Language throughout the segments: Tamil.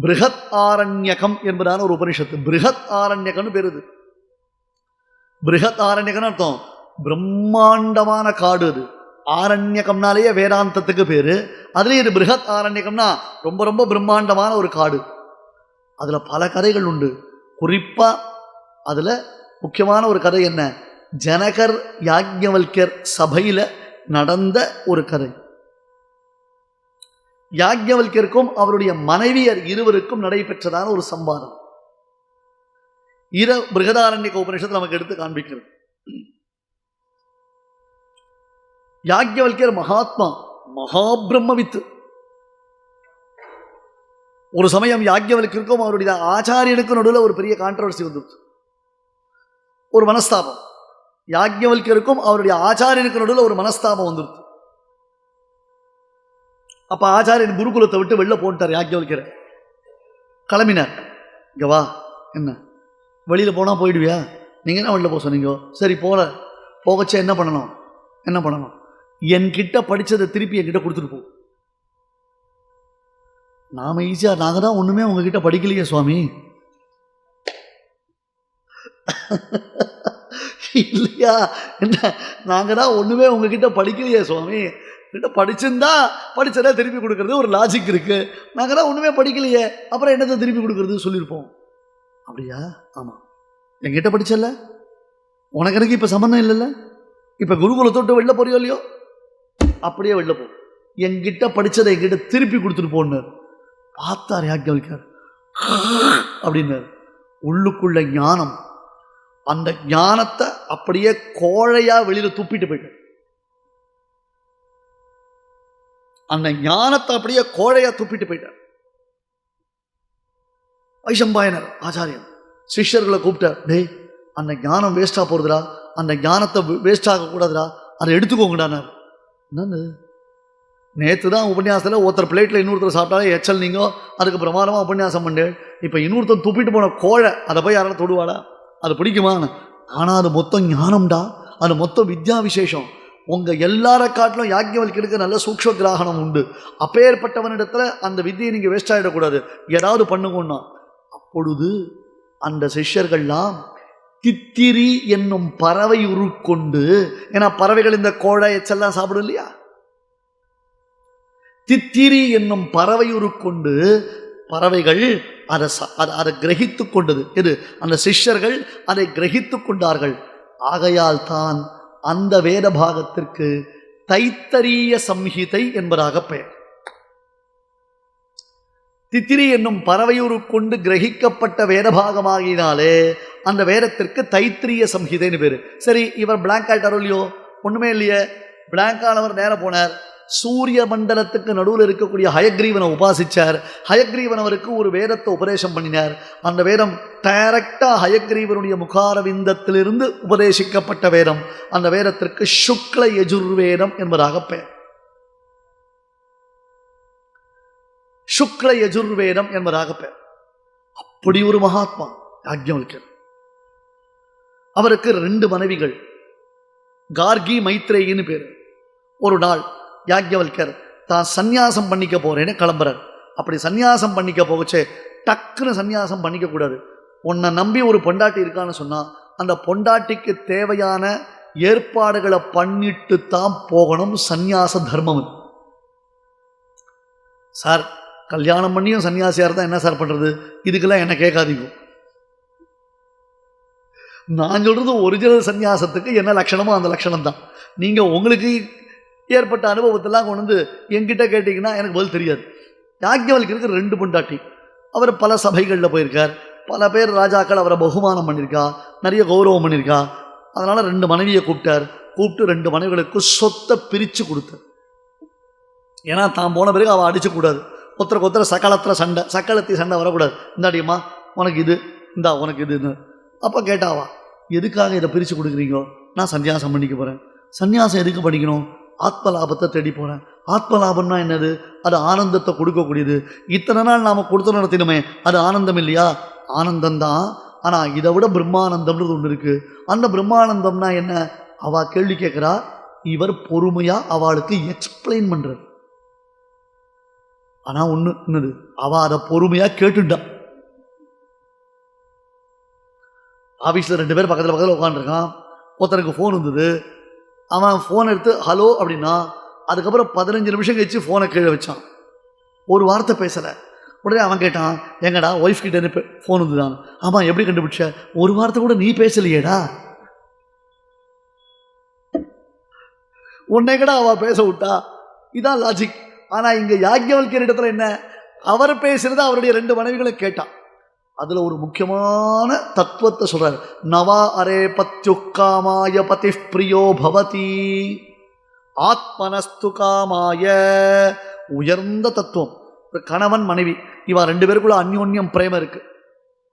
பிருகத் ஆரண்யகம் என்பதான ஒரு உபனிஷத்து பிருகத் ஆரண்யகம்னு பெறுது பிருகத் ஆரண்யகம்னு அர்த்தம் பிரம்மாண்டமான காடு அது. ஆரண்யகம்னாலேயே வேதாந்தத்துக்கு பேரு. அதுலேயும் இது பிருகத் ஆரண்யகம்னா ரொம்ப ரொம்ப பிரம்மாண்டமான ஒரு காடு. அதில் பல கதைகள் உண்டு. குறிப்பாக அதில் முக்கியமான ஒரு கதை என்ன? ஜனகர் யாக்ஞவல்யர் சபையில் நடந்த ஒரு கதை. யாக்ஞவல்யருக்கும் அவருடைய மனைவியர் இருவருக்கும் நடைபெற்றதான ஒரு சம்பாதம். இர பிருகதாரண்ய உபநிஷத்தை நமக்கு எடுத்து காண்பிக்கிறது. யாக்ஞவல்யர் மகாத்மா மகாபிரம்மவித்து. ஒரு சமயம் யாக்ஞவல்யருக்கும் அவருடைய ஆச்சாரியனுக்கும் நடுவில் ஒரு பெரிய கான்ட்ரவர்சி வந்துடுச்சு. ஒரு மனஸ்தாபம். யாக்ஞவல்யருக்கும் அவருடைய ஆச்சாரியனுக்கு நடுவில் ஒரு மனஸ்தாபம் வந்துடுச்சு. அப்போ ஆச்சாரியன் குருகுலத்தை விட்டு வெளில போன்ட்டார் யாக்ஞவல்யரை கிளம்பினார். இங்கே வா என்ன? வெளியில் போனால் போயிடுவியா? நீங்கள் என்ன வெளில போக சொன்னீங்க? சரி போகல போகச்சே என்ன பண்ணணும்? என்ன பண்ணணும்? என்கிட்ட படித்ததை திருப்பி என்கிட்ட கொடுத்துட்டு போ. நாம் ஈஸியாக நாங்கள் தான் ஒன்றுமே உங்ககிட்ட படிக்கலையே சுவாமி. இல்லையா? என்ன? நாங்கள் தான் ஒன்றுமே உங்ககிட்ட படிக்கலையே சுவாமி. கிட்ட படிச்சிருந்தா படித்ததை திருப்பி கொடுக்கறது ஒரு லாஜிக் இருக்குது நாங்கள்லாம் தான் படிக்கலையே. அப்புறம் என்னத்தை திருப்பி கொடுக்கறது சொல்லியிருப்போம். அப்படியா? ஆமாம் என்கிட்ட படித்தல உனக்கு எனக்கு இப்போ சம்மந்தம் இல்லைல்ல? இப்போ குருகுலத்தை விட்டு வெளில போறியோ இல்லையோ? அப்படியே வெளில போ. என்கிட்ட படித்ததை என்கிட்ட திருப்பி கொடுத்துட்டு போனார் பார்த்தார் யாக்கியவல்கார். அப்படின்னார். உள்ளுக்குள்ள ஞானம். அந்த ஞானத்தை அப்படியே கோழையா வெளியில் துப்பிட்டு போயிட்டார். அந்த ஞானத்தை அப்படியே கோழையா துப்பிட்டு போயிட்டார். வைஷம்பாயனர் ஆச்சாரியன் சிஷ்யர்களை கூப்பிட்டார் டேய் அந்த ஞானம் வேஸ்டா போறதுடா அந்த ஞானத்தை வேஸ்ட் ஆகக்கூடாதுடா அதை எடுத்துக்கோங்கடானார். என்னது? நேற்று தான் உபன்யாசத்தில் ஒருத்தர் பிளேட்டில் இன்னொருத்தர் சாப்பிட்டாலே எச்சல் நீங்கோ அதுக்கு பிரமாதமாக உபன்யாசம் பண்ணு. இப்போ இன்னொருத்தர் துப்பிட்டு போன கோழை அதை போய் யாராவது தொடுவாடா அது பிடிக்குமா ஆனால் அது மொத்தம் ஞானம்டா அது மொத்தம் வித்யா விசேஷம் உங்கள் எல்லார காட்டிலும் யாக்கியவல்கிற்கு நல்ல சூக்ஷ கிராகணம் உண்டு. அப்பேற்பட்டவனிடத்தில் அந்த வித்தியை நீங்கள் வேஸ்ட் ஆகிடக்கூடாது ஏதாவது பண்ணுங்கன்னா அப்பொழுது அந்த சிஷ்யர்கள்லாம் தித்திரி என்னும் பறவை உருக்கொண்டு ஏன்னா பறவைகள் இந்த கோழை எச்செல்லாம் சாப்பிடும் இல்லையா? தித்திரி என்னும் பறவை உருக்கொண்டு பறவைகள் அதை அதை அதை கிரகித்து கொண்டது. எது? அந்த சிஷ்யர்கள் அதை கிரகித்து கொண்டார்கள். ஆகையால் தான் அந்த வேத பாகத்திற்கு தைத்தரிய சம்ஹிதை என்பதாக பெயர். தித்திரி என்னும் பறவையூரு கொண்டு கிரகிக்கப்பட்ட வேதபாகமாகினாலே அந்த வேதத்திற்கு தைத்திரிய சம்ஹிதைன்னு பேர். சரி இவர் பிளாங்க் ஆகிட்டாரோ இல்லையோ? ஒன்றுமே இல்லையே. பிளாங்க் ஆனவர் நேர போனார். சூரிய மண்டலத்துக்கு நடுவில் இருக்கக்கூடிய ஹயக்ரீவனை உபாசிச்சார். ஹயக்ரீவன் அவருக்கு ஒரு வேதத்தை உபதேசம் பண்ணினார். அந்த வேதம் டைரக்டா ஹயக்ரீவனுடைய முகாரவிந்தத்திலிருந்து உபதேசிக்கப்பட்ட வேதம். அந்த வேதத்திற்கு சுக்ல யஜுர்வேதம் என்பதாக பெயர். சுக்ல யஜுர்வேதம் என்பதாக பெயர். அப்படி ஒரு மகாத்மா யாக்ஞவல்கர் அவருக்கு ரெண்டு மனைவிகள். கார்கி மைத்ரேயின்னு பேர். ஒரு நாள் யாக்ஞவல்கர் தான் சந்நியாசம் பண்ணிக்க போகிறேன்னு கிளம்புறார். அப்படி சந்நியாசம் பண்ணிக்க போகச்சே டக்குன்னு சந்நியாசம் பண்ணிக்கக்கூடாது. உன்னை நம்பி ஒரு பொண்டாட்டி இருக்கான்னு சொன்னா அந்த பொண்டாட்டிக்கு தேவையான ஏற்பாடுகளை பண்ணிட்டு தான் போகணும் சந்நியாச தர்மம் சார் கல்யாணம் பண்ணியும் சன்னியாசியாக இருந்தால் என்ன சார் பண்ணுறது இதுக்கெல்லாம் என்ன கேட்காதீங்க. நான் சொல்கிறது ஒரிஜினல் சந்நியாசத்துக்கு என்ன லட்சணமோ அந்த லட்சணம் தான் நீங்கள் உங்களுக்கு ஏற்பட்ட அனுபவத்தெல்லாம் கொண்டு வந்து என்கிட்ட கேட்டிங்கன்னா எனக்கு பதில் தெரியாது. யாக்கியவல்கிற்கு ரெண்டு பொண்டாட்டி. அவர் பல சபைகளில் போயிருக்கார். பல பேர் ராஜாக்கள் அவரை பகுமானம் பண்ணியிருக்கா நிறைய கௌரவம் பண்ணியிருக்கா. அதனால் ரெண்டு மனைவியை கூப்பிட்டார். கூப்பிட்டு ரெண்டு மனைவிகளுக்கு சொத்தை பிரித்து கொடுத்தார். ஏன்னா தான் போன பிறகு அவள் அடிச்சக்கூடாது ஒருத்தருக்கு ஒருத்தர் சக்காலத்தில் சண்டை சக்காலத்தி சண்டை வரக்கூடாது. இந்தாடியம்மா உனக்கு இது இந்தா உனக்கு இதுன்னு. அப்போ கேட்டாவா எதுக்காக இதை பிரித்து கொடுக்குறீங்க? நான் சன்னியாசம் பண்ணிக்க போகிறேன் சந்நியாசம் எதுக்கு படிக்கணும்? ஆத்ம லாபத்தை தேடி போகிறேன் ஆத்ம லாபம்னா என்னது? அது ஆனந்தத்தை கொடுக்கக்கூடியது. இத்தனை நாள் நாம் கொடுத்து நடத்தினோமே அது ஆனந்தம் இல்லையா? ஆனந்தம்தான். ஆனால் இதை விட பிரம்மானந்தம்ன்றது ஒன்று இருக்குது அந்த பிரம்மானந்தம்னா என்ன? அவள் கேள்வி கேட்குறா இவர் பொறுமையாக அவளுக்கு எக்ஸ்பிளைன் பண்ணுறார் ஆனால் ஒன்று என்னது? அவள் அதை பொறுமையாக கேட்டுட்டான் ஆஃபீஸில் ரெண்டு பேர் பக்கத்தில் பக்கத்தில் உட்காந்துருக்கான் ஒருத்தனுக்கு ஃபோன் இருந்தது அவன் ஃபோன் எடுத்து ஹலோ அப்படின்னா அதுக்கப்புறம் பதினஞ்சு நிமிஷம் கழிச்சு ஃபோனை கீழே வச்சான். ஒரு வார்த்தை பேசலை. உடனே அவன் கேட்டான் எங்கடா ஒய்ஃப் கிட்ட இருந்து ஃபோன் வந்துதான் ஆமாம் எப்படி கண்டுபிடிச்ச? ஒரு வார்த்தை கூட நீ பேசலையேடா. உன்னை கூட அவ பேச விட்டா? இதான் லாஜிக் ஆனால் இங்கே யாக்கியவல்கிற இடத்துல என்ன? அவர் பேசுறது அவருடைய ரெண்டு மனைவிகளும் கேட்டான். அதில் ஒரு முக்கியமான தத்துவத்தை சொல்கிறார் நவா அரே பத்யுக்காமாய பதி பிரியோ பவதி. ஆத்மனஸ்து காமாய. உயர்ந்த தத்துவம். ஒரு கணவன் மனைவி இவா ரெண்டு பேருக்குள்ள அந்யோன்யம் பிரேமம் இருக்கு.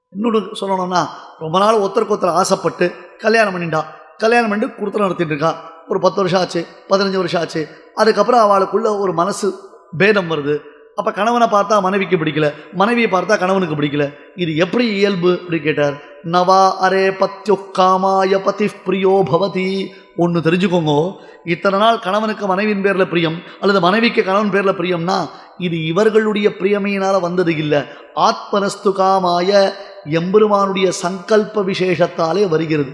இன்னொன்று சொல்லணும்னா ரொம்ப நாள் ஒருத்தருக்கு ஒருத்தர் ஆசைப்பட்டு கல்யாணம் பண்ணிட்டா கல்யாணம் பண்ணிட்டு கொடுத்து நடத்திட்டு இருக்கா. ஒரு பத்து வருஷம் ஆச்சு பதினஞ்சு வருஷம் ஆச்சு. அதுக்கப்புறம் அவளுக்குள்ள ஒரு மனசு பேதம் வருது. அப்போ கணவனை பார்த்தா மனைவிக்கு பிடிக்கல மனைவியை பார்த்தா கணவனுக்கு பிடிக்கல. இது எப்படி இயல்பு? அப்படி கேட்டார். நவா அரே பத்யு காமாய பதி பிரியோ பவதி. ஒன்று தெரிஞ்சுக்கோங்க. இத்தனை நாள் கணவனுக்கு மனைவியின் பேரில் பிரியம் அல்லது மனைவிக்கு கணவன் பேரில் பிரியம்னா இது இவர்களுடைய பிரியமையினால் வந்தது இல்லை. ஆத்மனஸ்து காமாய எம்பெருமானுடைய சங்கல்ப விசேஷத்தாலே வருகிறது.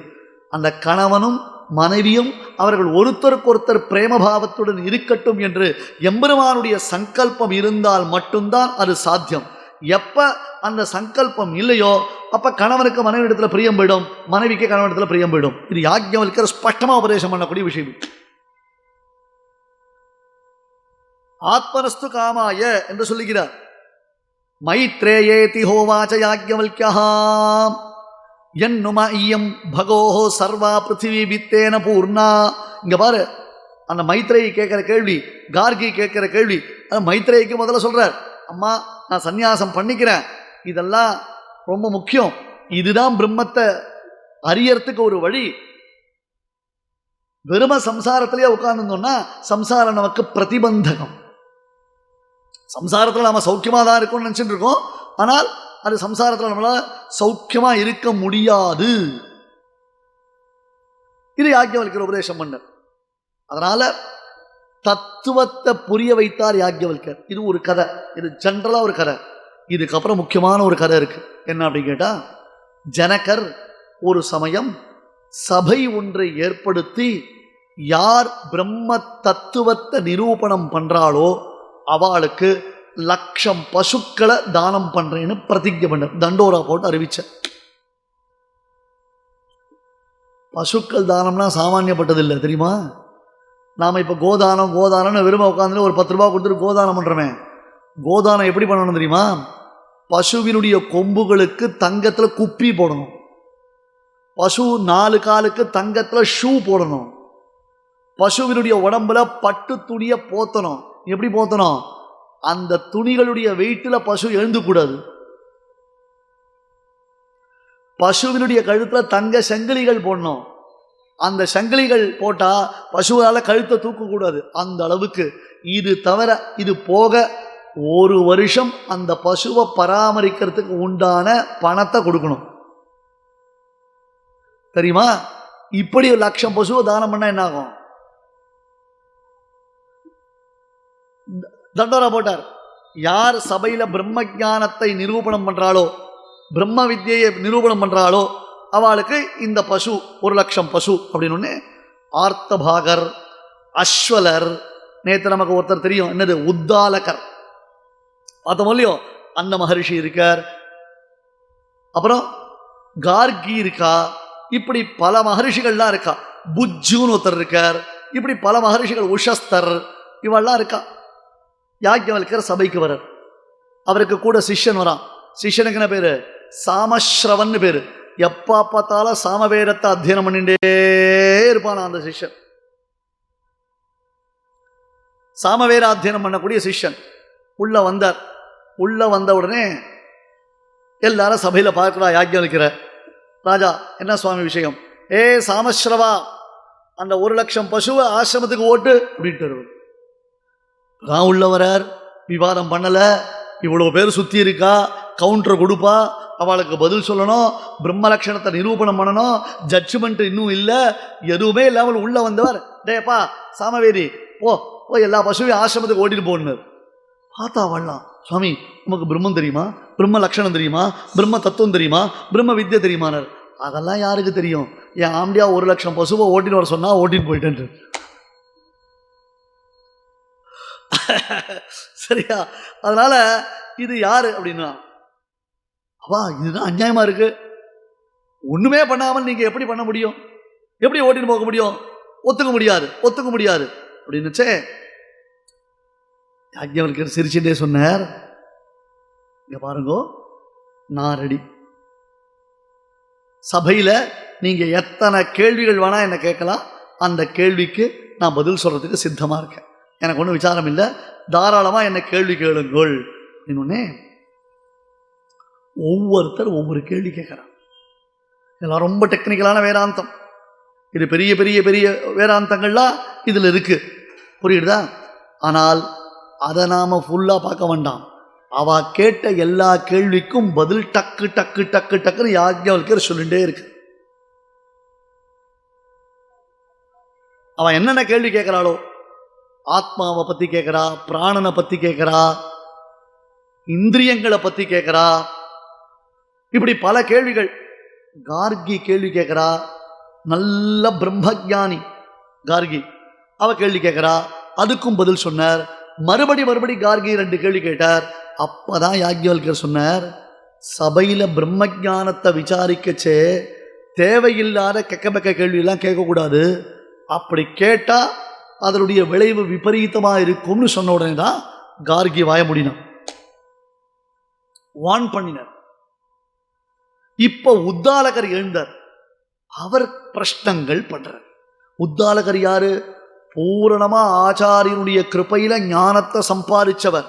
அந்த கணவனும் மனைவியும் அவர்கள் ஒருத்தருக்கொருத்தர் பிரேமபாவத்துடன் இருக்கட்டும் என்று எம்பெருமானுடைய சங்கல்பம் இருந்தால் மட்டும்தான் அது சாத்தியம். எப்ப அந்த சங்கல்பம் இல்லையோ அப்ப கணவனுக்கு மனைவி இடத்துல பிரியம் போயிடும் மனைவிக்கு கணவன் இடத்துல பிரியம் போயிடும். இது யாக்கியவல்கிற ஸ்பஷ்டமாக உபதேசம் பண்ணக்கூடிய விஷயம் ஆத்மனஸ்து காமாய என்று சொல்லுகிறார். மைத்ரேயேதி ஹோவாச்ச யாக்கியவல்கியாம் என்னும ஐயம் பகோஹோ சர்வா பிருத்திவி வித்தேன பூர்ணா. இங்க பாரு அந்த மைத்ரேயி கேட்குற கேள்வி கார்கி கேட்குற கேள்வி அது மைத்ரேயிக்கு முதல்ல சொல்கிறார் அம்மா நான் சந்நியாசம் பண்ணிக்கிறேன். இதெல்லாம் ரொம்ப முக்கியம். இதுதான் பிரம்மத்தை அறியறதுக்கு ஒரு வழி. வெறும சம்சாரத்திலேயே உட்கார்ந்துருந்தோம்னா சம்சாரம் நமக்கு பிரதிபந்தகம். சம்சாரத்தில் நாம சௌக்கியமாக தான் இருக்கும்னு நினச்சிட்டு இருக்கோம். ஆனால் அது சம்சாரத்தில் நம்மளால் சௌக்கியமாக இருக்க முடியாது. இது யாக்கியவல்கிற உபதேசம் பண்ணர். அதனால் தத்துவத்தை புரிய வைத்தார் யாக்கியவல்கர் இது ஒரு கதை. இது ஜென்ரலாக ஒரு கதை. இதுக்கப்புறம் முக்கியமான ஒரு கதை இருக்குது என்ன அப்படின்னு கேட்டால் ஜனகர் ஒரு சமயம் சபை ஒன்றை ஏற்படுத்தி யார் பிரம்ம தத்துவத்தை நிரூபணம் பண்ணுறாளோ அவளுக்கு லட்சம் பசுக்களை தானம் பண்றேன்னு பிரதிஜை பண்ண. தண்டோரா போட்டு அறிவிச்ச. பசுக்கள் தானம்னா சாமானியப்பட்டதில்லை தெரியுமா? நாம் இப்போ கோதானம் கோதானம்னு விரும்ப உட்காந்து ஒரு பத்து ரூபா கொடுத்துட்டு கோதானம் பண்ணுறோமே கோதானம் எப்படி பண்ணணும் தெரியுமா? பசுவினுடைய கொம்புகளுக்கு தங்கத்தில் குப்பி போடணும். பசு நாலு காலுக்கு தங்கத்தில் ஷூ போடணும். பசுவினுடைய உடம்புல பட்டு துணியை போத்தணும். எப்படி போத்தணும்? அந்த துணிகளுடைய வெயிட்டில் பசு எழுந்துக்கூடாது. பசுவினுடைய கழுத்தில் தங்க சங்கிலிகள் போடணும். அந்த சங்கிலிகள் போட்டால் பசுவால் கழுத்தை தூக்கக்கூடாது. அந்த அளவுக்கு இது தவிர இது போக ஒரு வருஷம் அந்த பசுவை பராமரிக்கிறதுக்கு உண்டான பணத்தை கொடுக்கணும். தெரியுமா? இப்படி ஒரு லட்சம் பசுவை தானம் பண்ணால் என்ன தண்டோரா போட்டார். யார் சபையில் பிரம்ம ஞானத்தை நிரூபணம் பண்ணுறாளோ பிரம்ம வித்யை நிரூபணம் பண்ணுறாளோ அவளுக்கு இந்த பசு ஒரு லட்சம் பசு அப்படின்னு ஒன்று ஆர்த்தபாகர் அஸ்வலர் நேற்று நமக்கு ஒருத்தர் தெரியும். என்னது? உத்தாலகர். பார்த்தோம் இல்லையோ அந்த மகரிஷி இருக்கார். அப்புறம் கார்கி இருக்கா? இப்படி பல மகரிஷிகள்லாம் இருக்கா. புஜ்ஜுன்னு ஒருத்தர் இருக்கார். இப்படி பல மகரிஷிகள் உஷஸ்தர் இவெல்லாம் இருக்கா? யாக்கியவல்கர் சபைக்கு வரார் அவருக்கு கூட சிஷ்யன் வரான். சிஷ்யனுக்கு என்ன பேரு? சாமஸ்ரவன் பேரு. எப்பா பார்த்தாலும் சாமவேதத்தை அத்தியனம் பண்ணிட்டே இருப்பான் அந்த சிஷ்யன். சாமவேத அத்தியனம் பண்ணக்கூடிய சிஷ்யன். உள்ள வந்தார். உள்ள வந்த உடனே எல்லாரும் சபையில் பார்க்குறா யாக்கியம் வைக்கிற ராஜா என்ன சுவாமி விஷயம்? ஏ சாமஸ்ரவா அந்த ஒரு லட்சம் பசுவை ஆசிரமத்துக்கு ஓட்டு அப்படின்ட்டு வருவார். தான் உள்ளவரார் விவாதம் பண்ணலை இவ்வளோ பேர் சுற்றி இருக்கா கவுண்டர் கொடுப்பா அவளுக்கு பதில் சொல்லணும் பிரம்ம லட்சணத்தை நிரூபணம் பண்ணணும் ஜட்ஜ்மெண்ட் இன்னும் இல்லை எதுவுமே இல்லாமல் உள்ளே வந்தவர். டேப்பா சாமவேரி போ ஓ எல்லா பசுவையும் ஆசிரமத்துக்கு ஓட்டிட்டு போனார் பார்த்தா வரலாம் சுவாமி நமக்கு பிரம்மம் தெரியுமா? பிரம்ம லட்சணம் தெரியுமா? பிரம்ம தத்துவம் தெரியுமா? பிரம்ம வித்யை தெரியுமானார். அதெல்லாம் யாருக்கு தெரியும்? என் ஆம்பியா ஒரு லட்சம் பசுவை ஓட்டின்னு வர சொன்னால் ஓட்டின்னு போயிட்டேன் சரியா? அதனால இது யாரு அப்படின்னா அவா இதுதான் அநியாயமா இருக்கு. ஒண்ணுமே பண்ணாமல் நீங்க எப்படி பண்ண முடியும்? எப்படி ஓட்டின்னு போக முடியும்? ஒத்துக்க முடியாது ஒத்துக்க முடியாது. அப்படின்னுச்சே. யாக்கியவல்கர் சிரிச்சுட்டே சொன்னார். இங்க பாருங்க நான் ரெடி சபையில் நீங்க எத்தனை கேள்விகள் வேணா என்ன கேட்கலாம் அந்த கேள்விக்கு நான் பதில் சொல்றதுக்கு சித்தமா இருக்கேன். எனக்கு ஒன்றும் விசாரம் இல்லை. தாராளமாக என்ன கேள்வி கேளுங்கள். இன்னொன்னே ஒவ்வொருத்தர் ஒவ்வொரு கேள்வி கேட்குறான் இதெல்லாம் ரொம்ப டெக்னிக்கலான வேதாந்தம். இது பெரிய பெரிய பெரிய வேதாந்தங்கள்லாம் இதில் இருக்கு. புரியுதா? ஆனால் அதை நாம் ஃபுல்லாக பார்க்க வேண்டாம். அவ கேட்ட எல்லா கேள்விக்கும் பதில் டக்கு டக்கு டக்கு டக்குன்னு யாஜ்ஞவல்கர் சொல்லிகிட்டே இருக்கு. அவன் என்னென்ன கேள்வி கேட்குறாளோ ஆத்மாவை பற்றி கேட்குறா பிராணனை பற்றி கேட்குறா இந்திரியங்களை பற்றி கேட்குறா இப்படி பல கேள்விகள். கார்கி கேள்வி கேட்குறா நல்ல பிரம்மஜானி கார்கி அவ கேள்வி கேட்குறா அதுக்கும் பதில் சொன்னார். மறுபடி மறுபடி கார்கி ரெண்டு கேள்வி கேட்டார். அப்பதான் யாக்ஞவல்கர் சொன்னார் சபையில் பிரம்மஜானத்தை விசாரிக்கச்சே தேவையில்லாத கெக்க பக்க கேள்வியெல்லாம் கேட்கக்கூடாது. அப்படி கேட்டால் அதனுடைய விளைவு விபரீதமாக இருக்கும்னு சொன்ன உடனே தான் கார்கி வாய முடினான். வான் பண்ணினார். இப்போ உத்தாலகர் எழுந்தார். அவர் பிரஷ்னங்கள் பண்ணுறார் உத்தாலகர் யாரு? பூரணமாக ஆச்சாரியனுடைய கிருப்பையில் ஞானத்தை சம்பாதிச்சவர்.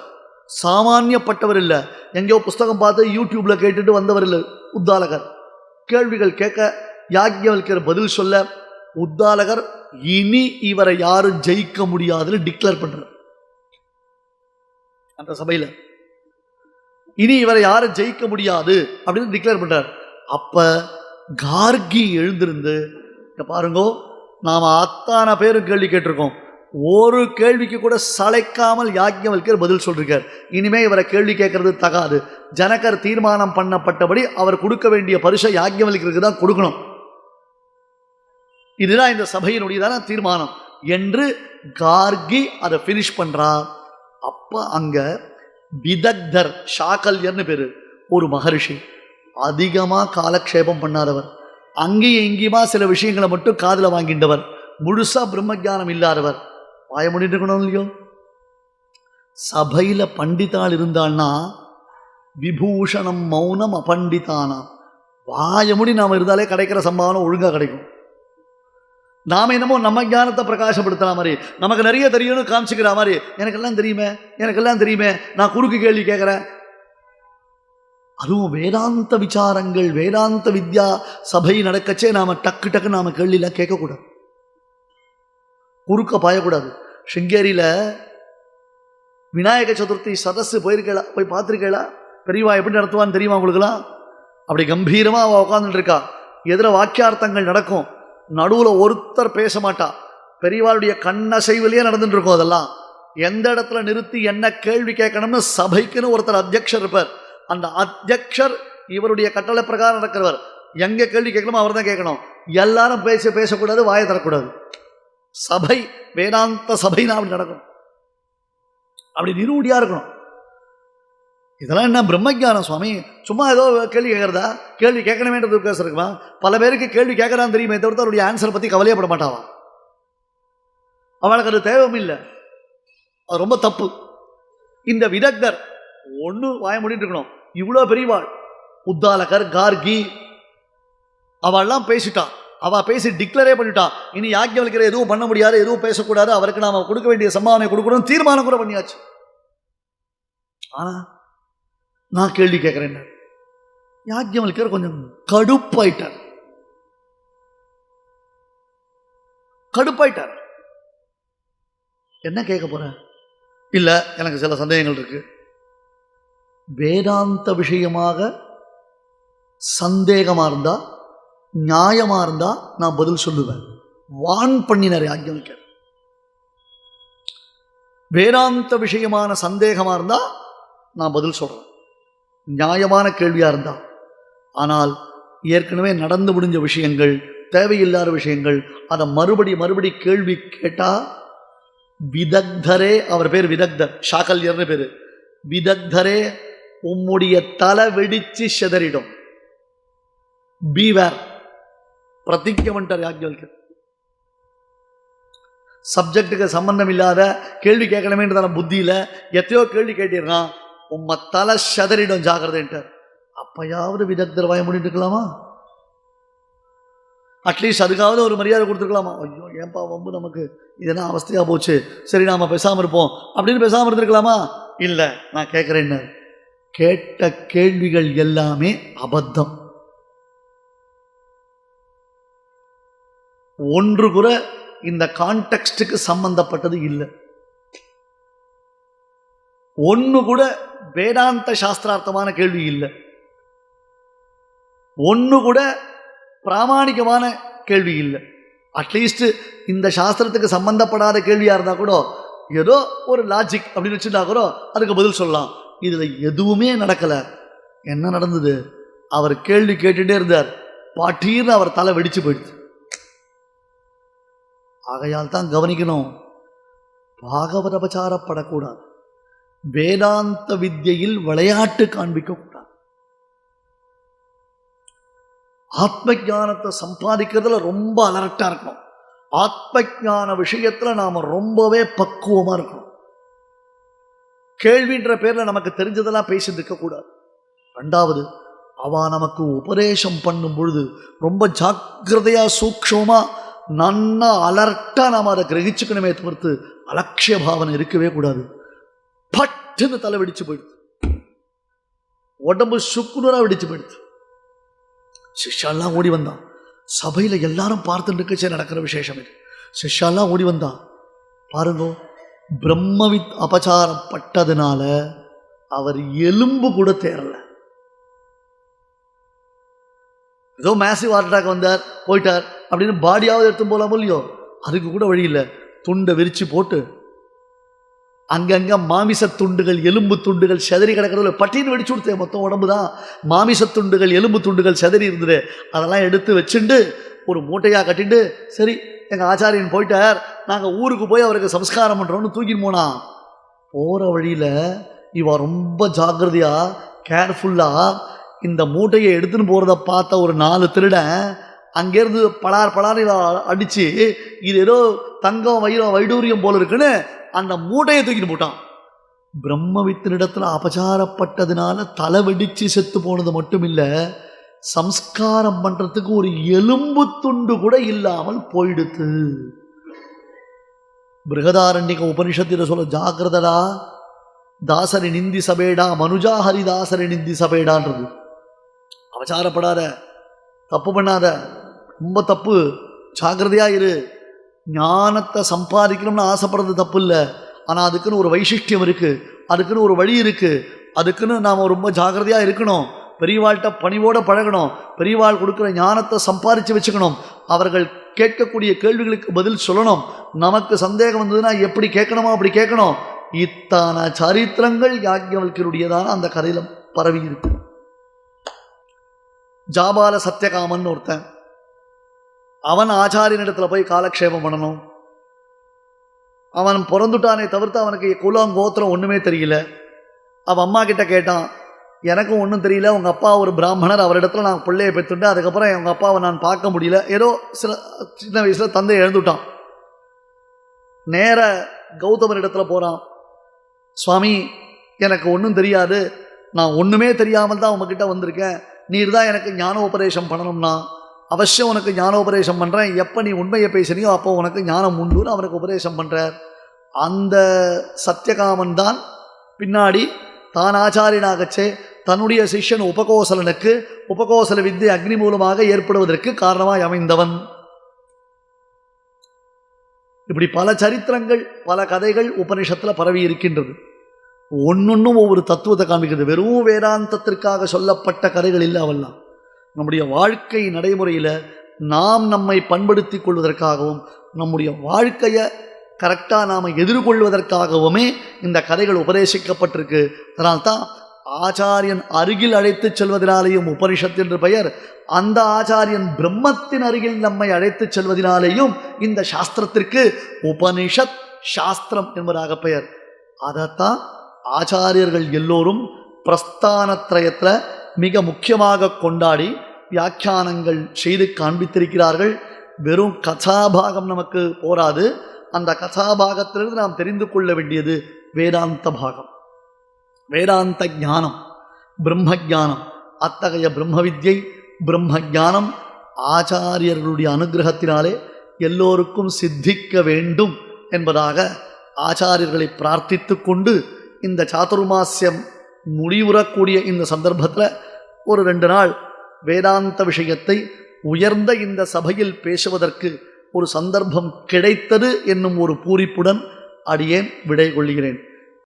சாமானியப்பட்டவர் இல்லை. எங்கேயோ புஸ்தகம் பார்த்து யூடியூப்பில் கேட்டுட்டு வந்தவர் இல்லை உத்தாலகர். கேள்விகள் கேட்க யாக்ஞவல்கர் பதில் சொல்ல உத்தாலகர் இனி இவரை யாரும் ஜெயிக்க முடியாதுன்னு டிக்ளேர் பண்ணுறார் அந்த சபையில். இனி இவரை யாரும் ஜெயிக்க முடியாது அப்படின்னு டிக்ளேர் பண்றார். அப்ப கார்கி எழுந்திருந்து இங்க பாருங்கோ நாம அத்தான பேரும் கேள்வி கேட்டிருக்கோம். ஒரு கேள்விக்கு கூட சளைக்காமல் யாக்ஞவல்கர் பதில் சொல்லிருக்கார். இனிமே இவரை கேள்வி கேட்கறது தகாது. ஜனகர் தீர்மானம் பண்ணப்பட்டபடி அவர் கொடுக்க வேண்டிய பரிசை யாக்ஞவல்கருக்கு தான் கொடுக்கணும். இதுதான் இந்த சபையினுடையதான தீர்மானம். என்று கார்கி அதை ஃபினிஷ் பண்ணுறார் அப்ப அங்க விதக்தர் ஷாக்கல்யர்னு பேரு. ஒரு மகரிஷி. அதிகமா காலக்ஷேபம் பண்ணாதவர். அங்கேயும் இங்கேயுமா சில விஷயங்களை மட்டும் காதில் வாங்கின்றவர் முழுசா பிரம்மஜானம் இல்லாதவர். வாய முடிட்டு இருக்கணும் இல்லையோ? சபையில பண்டிதாள் இருந்தாள்னா விபூஷணம் மௌனம் அபண்டிதானா வாய முடி நாம இருந்தாலே கிடைக்கிற சம்பவம் ஒழுங்கா கிடைக்கும். நாம் என்னமோ நம்ம ஞானத்தை பிரகாசப்படுத்துகிற மாதிரி. நமக்கு நிறைய தெரியும்னு காமிச்சிக்கிற மாதிரி. எனக்கெல்லாம் தெரியுமே எனக்கெல்லாம் தெரியுமே. நான் குறுக்கு கேள்வி கேட்குறேன். அதுவும் வேதாந்த விசாரங்கள் வேதாந்த வித்யா சபை நடக்கச்சே நாம டக்கு டக்கு நாம் கேள்வியெலாம் கேட்கக்கூடாது. குறுக்க பாயக்கூடாது. ஷிங்கேரியில் விநாயக சதுர்த்தி சதஸ்ஸு போயிருக்கலா போய் பார்த்துருக்கலா பெரியவா எப்படி நடத்துவான்னு தெரியுமா உங்களுக்குலாம் அப்படி கம்பீரமாக அவள் உட்காந்துட்டு இருக்கா. எதிர வாக்கியார்த்தங்கள் நடக்கும். நடுவில் ஒருத்தர் பேச மாட்டா பெரியவாளுடைய கண்ணசைவிலேயே நடந்துட்டு இருக்கும் அதெல்லாம். எந்த இடத்துல நிறுத்தி என்ன கேள்வி கேட்கணும்னு சபைக்குன்னு ஒருத்தர் அத்தியக்ஷர் இருப்பார். அந்த அத்தியக்ஷர் இவருடைய கட்டளை பிரகாரம் நடக்கிறவர். எங்கே கேள்வி கேட்கணுமோ அவர் தான் கேட்கணும். எல்லாரும் பேச பேசக்கூடாது வாயை தரக்கூடாது சபை வேதாந்த சபைனா அப்படி நடக்கணும் அப்படி நிரூடியா இருக்கணும். இதெல்லாம் என்ன பிரம்மஜானம் சுவாமி? சும்மா ஏதோ கேள்வி கேட்குறதா? கேள்வி கேட்கணுமேன்றது பேசுறதுக்குமா பல பேருக்கு கேள்வி கேட்கறான்னு தெரியுமே தவிர்த்து அவருடைய ஆன்சரை பற்றி கவலையப்பட மாட்டாவான் அவளுக்கு அது தேவையும் இல்லை அது ரொம்ப தப்பு. இந்த விதக்தர் ஒன்று வாய முடிட்டு இருக்கணும். இவ்வளோ பெரியவாள். உத்தாலகர் கார்கி. அவள்லாம் பேசிட்டான் அவள் பேசி டிக்ளரே பண்ணிட்டா. இனி யாக்கியவல்கிற எதுவும் பண்ண முடியாது எதுவும் பேசக்கூடாது. அவருக்கு நாம் கொடுக்க வேண்டிய சம்பாவனை கொடுக்கணும்னு தீர்மானம் கூட பண்ணியாச்சு. ஆனால் நான் கேள்வி கேட்கிறேன் யாக்கியவல்கர் கொஞ்சம் கடுப்பாயிட்டார். கடுப்பாயிட்டார். என்ன கேட்க போற? இல்ல எனக்கு சில சந்தேகங்கள் இருக்கு. வேதாந்த விஷயமாக சந்தேகமா இருந்தா நியாயமா இருந்தா நான் பதில் சொல்லுவேன். வான் பண்ணினார் யாக்கியவல்கர் வேதாந்த விஷயமான சந்தேகமா இருந்தா நான் பதில் சொல்கிறேன் நியாயமான கேள்வியாக இருந்தா. ஆனால் ஏற்கனவே நடந்து முடிஞ்ச விஷயங்கள் தேவையில்லாத விஷயங்கள் அதை மறுபடி மறுபடி கேள்வி கேட்டால் விதக்தரே அவர் பேர் விதக்தர் ஷாக்கல்யர்னு பேர். விதக்தரே உம்முடைய தலை வெடித்து செதறிடும். பீவேர் பிரதிஜை பண்ணிட்டார் யாஜ்ஞவல்கர் சப்ஜெக்டுக்கு சம்பந்தம் இல்லாத கேள்வி கேட்கணுமேன்றதான புத்தியில் எத்தையோ கேள்வி கேட்டிருக்கான் உம்ம தலை செதறிடும் ஜாகிரதைன்ட்டார் அப்பயாவது விதத்தில் வாய முடிட்டு இருக்கலாமா? அட்லீஸ்ட் அதுக்காவது ஒரு மரியாதை கொடுத்துருக்கலாமா? ஐயோ ஏன்பா வம்பு நமக்கு? இதெல்லாம் அவஸ்தையாக போச்சு. சரி நாம் பேசாமல் இருப்போம். அப்படின்னு பேசாமல் இருந்திருக்கலாமா? இல்லை நான் கேட்குறேன்னு கேட்ட கேள்விகள் எல்லாமே அபத்தம். ஒன்று கூட இந்த கான்டெக்ஸ்டுக்கு சம்பந்தப்பட்டது இல்லை. ஒன்று கூட வேதாந்த சாஸ்திரார்த்தமான கேள்வி இல்லை. ஒன்று கூட பிராமாணிகமான கேள்வி இல்லை. அட்லீஸ்ட் இந்த சாஸ்திரத்துக்கு சம்பந்தப்படாத கேள்வியாக இருந்தால் கூட ஏதோ ஒரு லாஜிக் அப்படின்னு வச்சுட்டா கூட அதுக்கு பதில் சொல்லலாம். இதில் எதுவுமே நடக்கலை. என்ன நடந்தது? அவர் கேள்வி கேட்டுகிட்டே இருந்தார். பாட்டீர்னு அவர் தலை வெடிச்சு போயிடுச்சு. ஆகையால் தான் கவனிக்கணும். பாகவதபச்சாரப்படக்கூடாது. வேதாந்த வித்தியையில் விளையாட்டு காண்பிக்கக்கூடாது ஆத்ம ஜானத்தை சம்பாதிக்கிறதுல ரொம்ப அலர்ட்டாக இருக்கணும். ஆத்ம ஜான விஷயத்தில் நாம் ரொம்பவே பக்குவமாக இருக்கணும். கேள்வின்ற பேரில் நமக்கு தெரிஞ்சதெல்லாம் பேசிட்டு இருக்கக்கூடாது ரெண்டாவது அவ நமக்கு உபதேசம் பண்ணும் பொழுது ரொம்ப ஜாக்கிரதையாக சூக்ஷமாக நன்னா அலர்ட்டாக நாம் அதை கிரகிச்சுக்கணுமே தவிர்த்து அலட்சிய பாவனை இருக்கவே கூடாது. பட்டுன்னு தலை வெடிச்சு போயிடுது. உடம்பு சுக்குனூரா வெடிச்சு போயிடுது. சிஷ்யாலாம் ஓடி வந்தான். சபையில் எல்லாரும் பார்த்துட்டு இருக்கச்சே நடக்கிற விசேஷம் இது. சிஷ்யாலாம் ஓடி வந்தான். பாருங்க பிரம்மவித் அபச்சாரப்பட்டதுனால அவர் எலும்பு கூட தேரல ஏதோ மேசிவ் ஹார்ட் அட்டாக் வந்தார் போயிட்டார். அப்படின்னு பாடியாவது எடுத்து போலாமோ இல்லையோ? அதுக்கு கூட வழி இல்லை. துண்டை விரிச்சு போட்டு அங்கங்க மாமிச துண்டுகள் எலும்பு துண்டுகள் செதறி கிடக்கிறதுல பட்டின்னு வெடிச்சு கொடுத்தேன். மொத்தம் உடம்பு தான் மாமிச துண்டுகள் எலும்பு துண்டுகள் செதறி இருந்தது. அதெல்லாம் எடுத்து வச்சுண்டு ஒரு மூட்டையாக கட்டிட்டு சரி எங்கள் ஆச்சாரியன் போயிட்டார். நாங்கள் ஊருக்கு போய் அவருக்கு சம்ஸ்காரம் பண்ணுறோன்னு தூக்கின்னு போனான். போகிற வழியில் இவன் ரொம்ப ஜாக்கிரதையாக கேர்ஃபுல்லாக இந்த மூட்டையை எடுத்துன்னு போகிறத பார்த்த ஒரு நாலு திருடன் அங்கேருந்து பலார் பலார் இவன் அடித்து இது ஏதோ தங்கம் வைரம் வைடூரியம் போல இருக்குன்னு அந்த மூட்டையை தூக்கிட்டு போட்டான். பிரம்மவித்தனிடத்தில் அபச்சாரப்பட்டதுனால தலை வெடிச்சு செத்து போனது மட்டும் இல்லை சம்ஸ்காரம் பண்ணுறதுக்கு ஒரு எலும்பு துண்டு கூட இல்லாமல் போயிடுத்து. பிருகதாரண்யக உபனிஷத்தில் சொல்ல ஜாக்கிரதடா தாசரி நிந்தி சபேடா மனுஜா ஹரிதாசரி நிந்தி சபேடான்றது. அவசாரப்படாத தப்பு பண்ணாத ரொம்ப தப்பு ஜாகிரதையாக இரு. ஞானத்தை சம்பாதிக்கணும்னு ஆசைப்படுறது தப்பு இல்லை ஆனால் அதுக்குன்னு ஒரு வைசிஷ்டியம் இருக்குது அதுக்குன்னு ஒரு வழி இருக்குது அதுக்குன்னு நாம் ரொம்ப ஜாக்கிரதையாக இருக்கணும். பெரியவாழ்கிட்ட பணிவோடு பழகணும். பெரியவாள் கொடுக்குற ஞானத்தை சம்பாதிச்சு வச்சுக்கணும். அவர்கள் கேட்கக்கூடிய கேள்விகளுக்கு பதில் சொல்லணும். நமக்கு சந்தேகம் வந்ததுன்னா எப்படி கேட்கணுமோ அப்படி கேட்கணும். இத்தான சரித்திரங்கள் யாக்கியவல்கருடையதான அந்த கதையில் பரவி இருக்கு. ஜாபால சத்தியகாமன் ஒருத்தன். அவன் ஆச்சாரியனிடத்தில் போய் காலக்ஷேபம் பண்ணணும். அவன் பிறந்துட்டானே தவிர்த்து அவனுக்கு குலம் கோத்திரம் ஒன்றுமே தெரியல. அவன் அம்மா கிட்ட கேட்டான் எனக்கும் ஒன்றும் தெரியல. உங்கள் அப்பா ஒரு பிராமணர். அவரிடத்துல நான் பிள்ளையை பெற்றுட்டு அதுக்கப்புறம் எங்கள் அப்பாவை நான் பார்க்க முடியல. ஏதோ சில சின்ன வயசில் தந்தை எழுந்துட்டான். நேர கௌதமர் இடத்துல போகிறான் சுவாமி எனக்கு ஒன்றும் தெரியாது. நான் ஒன்றுமே தெரியாமல் தான் உங்ககிட்ட வந்திருக்கேன். நீர் தான் எனக்கு ஞானோபதேசம் பண்ணணும்னா. அவசியம் உனக்கு ஞானோபதேசம் பண்ணுறேன் எப்போ நீ உண்மையை பேசுனியோ அப்போ உனக்கு ஞானம் உண்டுன்னு அவனுக்கு உபதேசம் பண்ணுறார் அந்த சத்தியகாமன் தான் பின்னாடி தான் ஆச்சாரியனாகச்சே தன்னுடைய சிஷ்யன் உபகோசலனுக்கு உபகோசல வித்தை அக்னி மூலமாக ஏற்படுவதற்கு காரணமாய் அமைந்தவன். இப்படி பல சரித்திரங்கள் பல கதைகள் உபனிஷத்தில் பரவி இருக்கின்றது. ஒன்னொன்னும் ஒவ்வொரு தத்துவத்தை காண்பிக்கிறது. வெறும் வேதாந்தத்திற்காக சொல்லப்பட்ட கதைகள் இல்லை அவெல்லாம் நம்முடைய வாழ்க்கை நடைமுறையில் நாம் நம்மை பண்படுத்தி கொள்வதற்காகவும் நம்முடைய வாழ்க்கையை கரெக்டாக நாம் எதிர்கொள்வதற்காகவுமே இந்த கதைகள் உபதேசிக்கப்பட்டிருக்கு. அதனால்தான் ஆச்சாரியன் அருகில் அழைத்துச் செல்வதனாலேயும் உபனிஷத் என்று பெயர் அந்த ஆச்சாரியன் பிரம்மத்தின் அருகில் நம்மை அழைத்துச் செல்வதனாலேயும் இந்த சாஸ்திரத்திற்கு உபனிஷத் சாஸ்திரம் என்பதாக பெயர். அதைத்தான் ஆச்சாரியர்கள் எல்லோரும் பிரஸ்தானத்திரயத்தில் மிக முக்கியமாக கொண்டாடி வியாக்கியானங்கள் செய்து காண்பித்திருக்கிறார்கள். வெறும் கதாபாகம் நமக்கு போராது. அந்த கதாபாகத்திலிருந்து நாம் தெரிந்து கொள்ள வேண்டியது வேதாந்த பாகம். வேதாந்த ஞானம் பிரம்ம ஞானம் அத்தகைய பிரம்ம வித்யை பிரம்ம ஞானம் ஆச்சாரியர்களுடைய அனுகிரகத்தினாலே எல்லோருக்கும் சித்திக்க வேண்டும் என்பதாக ஆச்சாரியர்களை பிரார்த்தித்து கொண்டு இந்த சாதுர்மாசியம் முடிவுறக்கூடிய இந்த சந்தர்ப்பத்தில் ஒரு ரெண்டு நாள் வேதாந்த விஷயத்தை உயர்ந்த இந்த சபையில் பேசுவதற்கு ஒரு சந்தர்ப்பம் கிடைத்தது என்னும் ஒரு பூரிப்புடன் அடியேன் விடை கொள்கிறேன்.